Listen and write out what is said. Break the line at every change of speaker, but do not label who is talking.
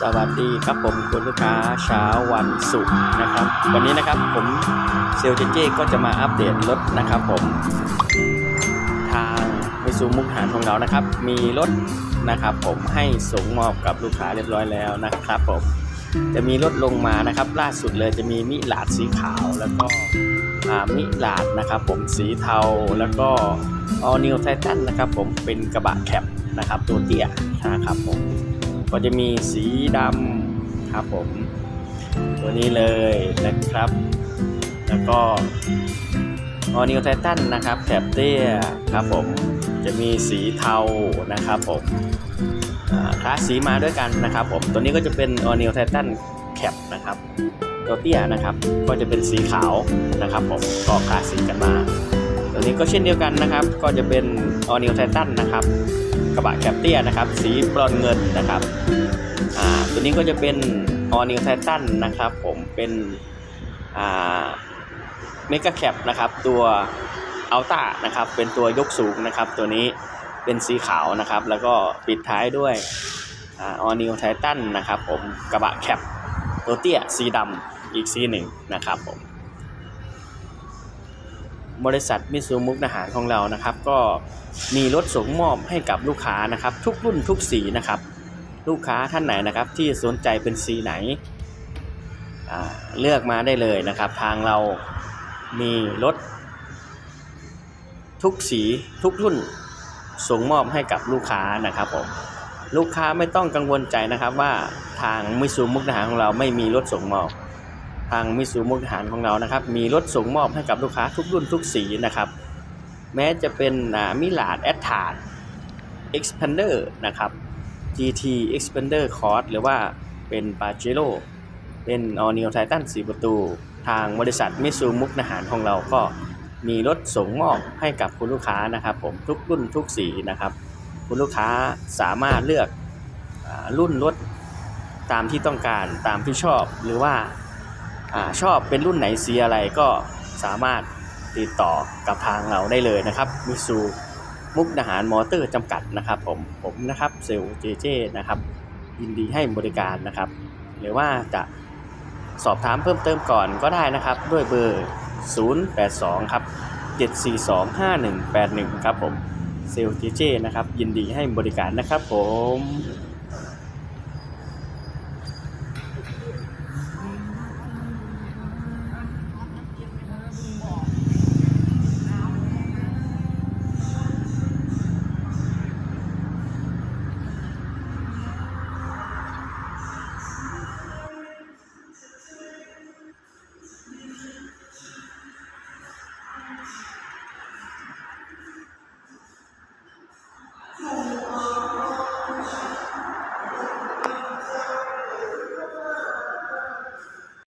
สวัสดีครับผมคุณลูกค้าเช้าวันศุกร์นะครับ วันนี้นะครับผมเซลเจเจก็จะมาอัปเดตรถนะครับผม ทางมิซูมุกหารของเรานะครับ มีรถนะครับผมให้ส่งมอบกับลูกค้าเรียบร้อยแล้วนะครับผมจะมีรถลงมานะครับ ล่าสุดเลยจะมีมิลาดสีขาวแล้วก็มิลาดนะครับ ผมสีเทาแล้วก็ออนิวไททันนะครับ ผมเป็นกระบะแคปนะครับ ตัวเตี้ยนะครับผม ก็จะมีสีดำครับผม ตัวนี้เลยนะครับ แล้วก็ออนิวไททันนะครับแถบเตี้ยครับผมจะมีสีเทานะครับผมอ่าคลาสสีมาด้วยกันนะครับผมตัวนี้ก็จะเป็นออนิวไททันแคปนะครับตัวเตี้ยนะครับก็จะเป็นสีขาวนะครับผมก็คลาสสีกันมา ตัวนี้ก็เช่นเดียวกันนะครับ ก็จะเป็นออนิวไททันนะครับ กระบะแคปเตียนะครับ สีบรอนเงินนะครับ อ่า ตัวนี้ก็จะเป็น All New Titan นะครับ ผมเป็น อ่าเมกะแคปนะครับ ตัวอัลต้านะครับ เป็นตัวยกสูงนะครับ ตัวนี้เป็นสีขาวนะครับ แล้วก็ปิดท้ายด้วยอ่า All New Titan นะครับ ผมกระบะแคปตัวเตี้ยสีดำอีกสีหนึ่งนะครับผม บริษัทมิซูมุกนาหารของเรานะครับ ก็มีรถส่งมอบให้กับลูกค้านะครับ ทุกรุ่นทุกสีนะครับ ลูกค้าท่านไหนนะครับ ที่สนใจเป็นสีไหนเลือกมาได้เลยนะครับ ทางเรามีรถทุกสีทุกรุ่นส่งมอบให้กับลูกค้านะครับผมลูกค้าไม่ต้องกังวลใจนะครับว่าทางมิซูมุกนาหารของเราไม่มีรถส่งมอบ ทางมิสูมุกดาหารของเรานะครับ มีรถส่งมอบให้กับลูกค้าทุกรุ่นทุกสีนะครับ แม้จะเป็นมิลาดแอตทาร์ Expander นะครับ GT Expander Cross หรือว่าเป็น p a j e r o เป็น All New Titan 4 ประตู ทางบริษัทมิสูมุกดาหารของเราก็มีรถส่งมอบให้กับคุณลูกค้านะครับผมทุกรุ่นทุกสีนะครับ คุณลูกค้าสามารถเลือกอรุ่นรถตามที่ต้องการตามที่ชอบหรือว่า อชอบเป็นรุ่นไหนสีอะไรก็สามารถติดต่อกับทางเราได้เลยนะครับมิซูมุกดาหารมอเตอร์จำกัดนะครับ ผมผมนะครับเซลเจเจนะครับ ยินดีให้บริการนะครับ หรือว่าจะสอบถามเพิ่มเติมก่อนก็ได้นะครับ ด้วยเบอร์ 082 ครับ 7425181 ครับผมเซลเจเจนะครับ ยินดีให้บริการนะครับผม